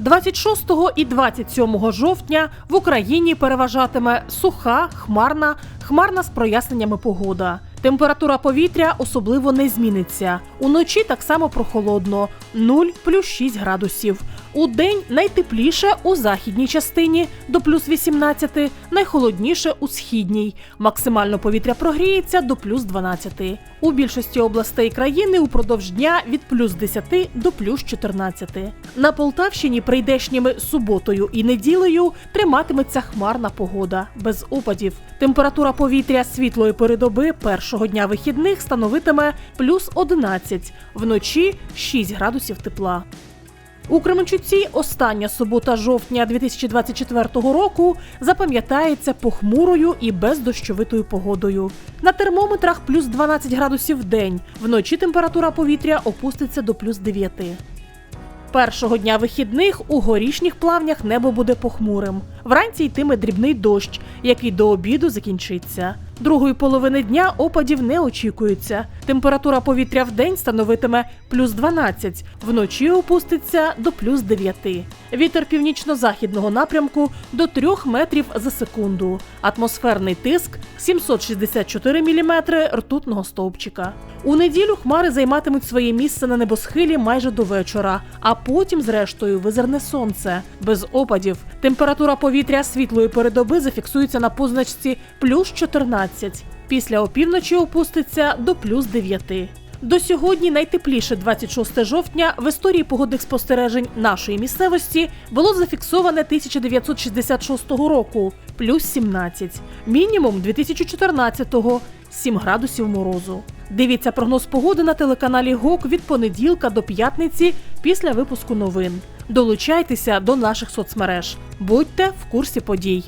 26 і 27 жовтня в Україні переважатиме суха, хмарна, хмарна з проясненнями погода. Температура повітря особливо не зміниться. Уночі так само прохолодно 0 плюс 6 градусів. У день найтепліше у західній частині до плюс 18, найхолодніше у східній. Максимально повітря прогріється до плюс 12. У більшості областей країни упродовж дня від плюс 10 до плюс 14. На Полтавщині прийдешніми суботою і неділею триматиметься хмарна погода без опадів. Температура повітря світлої передоби першого дня вихідних становитиме плюс 11, вночі 6 градусів тепла. У Кременчуці остання субота жовтня 2024 року запам'ятається похмурою і бездощовитою погодою. На термометрах плюс 12 градусів в день. Вночі температура повітря опуститься до плюс 9. Першого дня вихідних у горішніх плавнях небо буде похмурим. Вранці йтиме дрібний дощ, який до обіду закінчиться. Другої половини дня опадів не очікується. Температура повітря в день становитиме плюс 12, вночі опуститься до плюс 9. Вітер північно-західного напрямку до 3 метрів за секунду. Атмосферний тиск 764 міліметри ртутного стовпчика. У неділю хмари займатимуть своє місце на небосхилі майже до вечора, а потім, зрештою, визирне сонце. Без опадів. Температура повітря світлої передоби зафіксується на позначці плюс 14. Після опівночі опуститься до плюс 9. До сьогодні найтепліше 26 жовтня в історії погодних спостережень нашої місцевості було зафіксоване 1966 року плюс 17, мінімум 2014-го 7 градусів морозу. Дивіться прогноз погоди на телеканалі ГОК від понеділка до п'ятниці після випуску новин. Долучайтеся до наших соцмереж. Будьте в курсі подій.